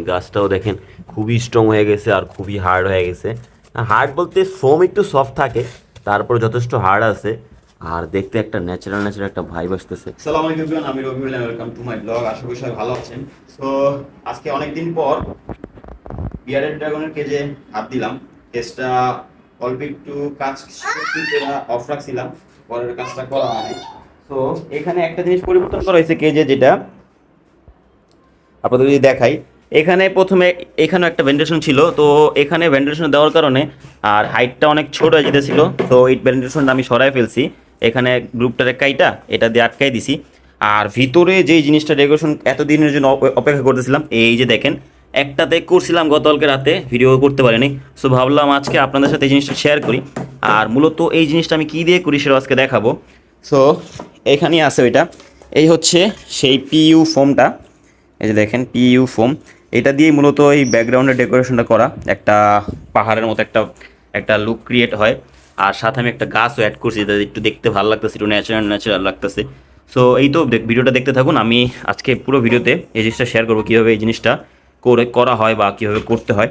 এই গাছটাও দেখেন খুবই স্ট্রং হয়ে গেছে আর খুবই হার্ড হয়ে গেছে। হার্ড বলতে ফোম একটু সফট থাকে, তারপর যথেষ্ট হার্ড আছে। আর দেখতে একটা ন্যাচারাল ন্যাচারাল একটা ভাইব আসতেছে। আসসালামু আলাইকুম আমি Robi Milon welcome to my blog আশা করি সবাই ভালো আছেন। সো আজকে অনেক দিন পর বিয়ারের ড্রাগনের কেজে হাত দিলাম। কেসটা অল্প একটু কাজ অফ রাখছিলাম। পরের কাজটা করা হয়নি। তো এখানে একটা জিনিস পরিবর্তন করা হয়েছে কেজে যেটা আপনাদের যদি দেখাই। এখানে প্রথমে এখানে একটা ভেন্টিলেশন ছিল, তো এখানে ভেন্টিলেশন দেওয়ার কারণে আর হাইটটা অনেক ছোট হয়ে যেতেছিল, তো এই ভেন্টিলেশনটা আমি সরাই ফেলছি। এখানে গ্রুপটারে কাইটা, এটা দিয়ে আটকাই দিছি। আর ভিতরে যেই জিনিসটা ডেকোরেশন এতদিনের জন্য অপেক্ষা করতেছিলাম, এই যে দেখেন, একটাতে করছিলাম গতকালকে রাতে ভিডিও করতে পারিনি। সো ভাবলাম আজকে আপনাদের সাথে এই জিনিসটা শেয়ার করি। আর মূলত এই জিনিসটা আমি কী দিয়ে করি সেটা আজকে দেখাবো। সো এখানেই আছে ওইটা। এই হচ্ছে সেই পিইউ ফোমটা এই যে দেখেন পিইউ ফোম এটা দিয়ে মূলত এই ব্যাকগ্রাউন্ডের ডেকোরেশনটা করা। একটা পাহাড়ের মতো একটা একটা লুক ক্রিয়েট হয়। আর সাথে আমি একটা গাছও অ্যাড করছি, যাতে একটু দেখতে ভালো লাগতেছে, একটু ন্যাচারাল ন্যাচারাল লাগতেছে। সো এই তো ভিডিওটা দেখতে থাকুন। আমি আজকে পুরো ভিডিওতে এই জিনিসটা শেয়ার করব, কীভাবে এই জিনিসটা করে, করা হয় বা কীভাবে করতে হয়।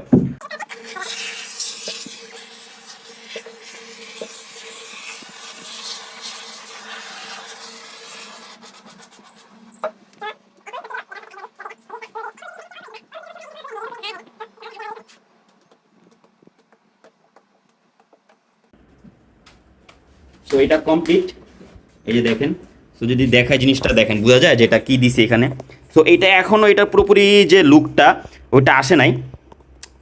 সো এটা কমপ্লিট এই যে দেখেন সো যদি দেখায় জিনিসটা দেখেন, বোঝা যায় যে এটা কী দিছে এখানে। সো এটা এখনও এটা পুরোপুরি যে লুকটা ওটা আসে নাই।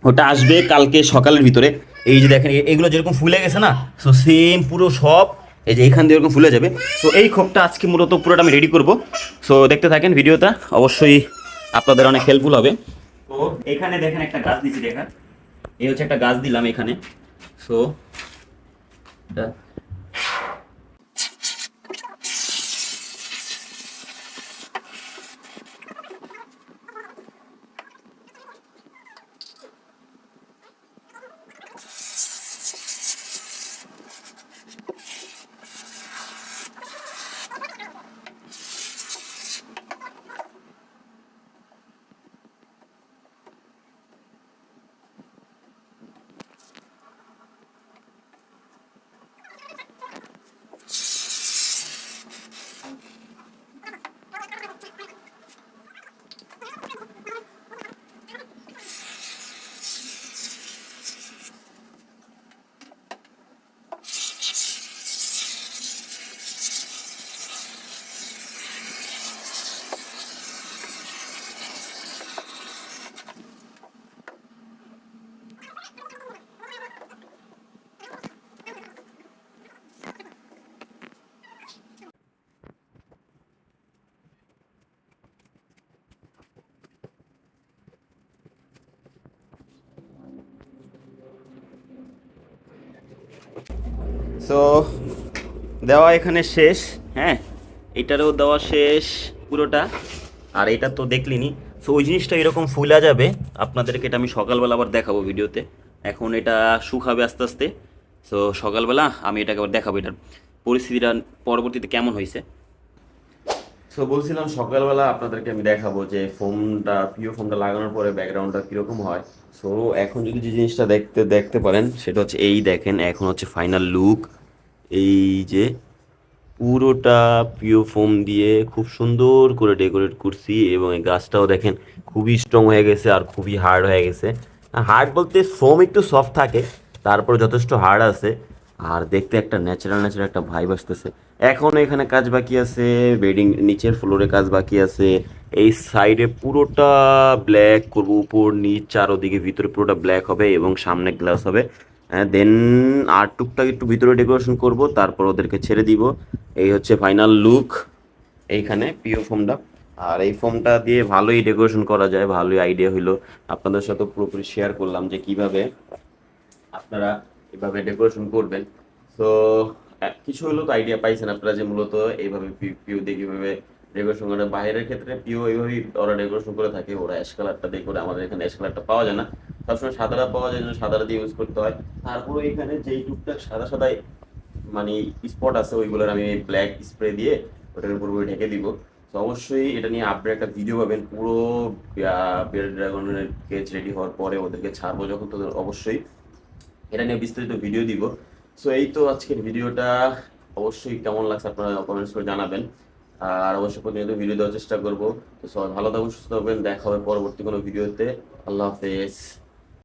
ওটা আসবে কালকে সকালের ভিতরে। এই যে দেখেন এগুলো যেরকম ফুলে গেছে না সো সেম পুরো সব, এই যে এইখান দিয়ে এরকম ফুলে যাবে। সো এই খোপটা আজকে মূলত পুরোটা আমি রেডি করব। সো দেখতে থাকেন ভিডিওটা, অবশ্যই আপনাদের অনেক হেল্পফুল হবে। তো এখানে দেখেন একটা গাছ দিচ্ছি দেখা। এই হচ্ছে একটা গাছ দিলাম এখানে। সো সো দেওয়া এখানে শেষ হ্যাঁ? এটারও দেওয়া শেষ পুরোটা, আর এটা তো দেখলিনি। সো ওই জিনিসটা এরকম ফুলা যাবে, আপনাদেরকে এটা আমি সকালবেলা আবার দেখাবো ভিডিওতে। এখন এটা শুকাবে আস্তে আস্তে। সো সকালবেলা আমি এটাকে আবার দেখাবো এটার পরিস্থিতিটা পরবর্তীতে কেমন হয়েছে। সো বলছিলাম সকালবেলা আপনাদেরকে আমি দেখাবো যে ফোমটা পিও ফোমটা লাগানোর পরে ব্যাকগ্রাউন্ডটা কীরকম হয়। সো এখন যদি যে জিনিসটা দেখতে দেখতে পারেন, সেটা হচ্ছে এই দেখেন, এখন হচ্ছে ফাইনাল লুক এই যে পুরোটা পিও ফোম দিয়ে খুব সুন্দর করে ডেকোরেট করছি এবং এই গাছটাও দেখেন খুবই স্ট্রং হয়ে গেছে আর খুবই হার্ড হয়ে গেছে। হার্ড বলতে ফোম একটু সফট থাকে, তারপর যথেষ্ট হার্ড আছে। আর দেখতে একটা ন্যাচারাল ন্যাচারাল একটা ভাইব আসতেছে। এখন এখানে কাজ বাকি আছে বেডিং নিচের ফ্লোরে কাজ বাকি আছে। এই সাইডে পুরোটা ব্ল্যাক করব উপর, নিচ, চারোদিকে, ভিতরে পুরোটা ব্ল্যাক হবে এবং সামনে গ্লাস হবে। দেন আর টুকটাক একটু ভিতরে ডেকোরেশন করব, তারপর ওদেরকে ছেড়ে দিব। এই হচ্ছে ফাইনাল লুক এইখানে পিও ফোমটা আর এই ফোমটা দিয়ে ভালোই ডেকোরেশন করা যায়, ভালোই আইডিয়া হইল। আপনাদের সাথে পুরোপুরি শেয়ার করলাম যে কীভাবে আপনারা এভাবে ডেকোরেশন করবেন। তো কিছু হলেও তো আইডিয়া পাইছেন আপনারা যে মূলত এইভাবে পিও দিয়ে কীভাবে ডেকোরেশন করে। বাইরের ক্ষেত্রে পিও এইভাবেই ওরা ডেকোরেশন করে থাকে, ওরা অ্যাশ কালারটা দিয়ে করে আমাদের এখানে অ্যাশ কালারটা পাওয়া যায় না। সবসময় সাদাটা পাওয়া যায় সাদাটা দিয়ে ইউজ করতে হয়। তারপরে এখানে যেই টুকটাক সাদা সাদাই মানে স্পট আছে, ওইগুলোর আমি ব্ল্যাক স্প্রে দিয়ে ওটার উপর ঢেকে দিব। তো অবশ্যই এটা নিয়ে আপডেট একটা ভিডিও পাবেন। পুরো বেল ড্রাগনের কেজ রেডি হওয়ার পরে ওদেরকে ছাড়বো যখন, তো অবশ্যই এটা নিয়ে বিস্তারিত ভিডিও দিব। সো এই তো আজকের ভিডিওটা। অবশ্যই কেমন লাগছে আপনারা কমেন্টস করে জানাবেন। আর অবশ্যই প্রতিনিয়ত ভিডিও দেওয়ার চেষ্টা করব। তো সবাই ভালো থাকবেন সুস্থ থাকবেন দেখা হবে পরবর্তী কোনো ভিডিওতে আল্লাহ হাফেজ।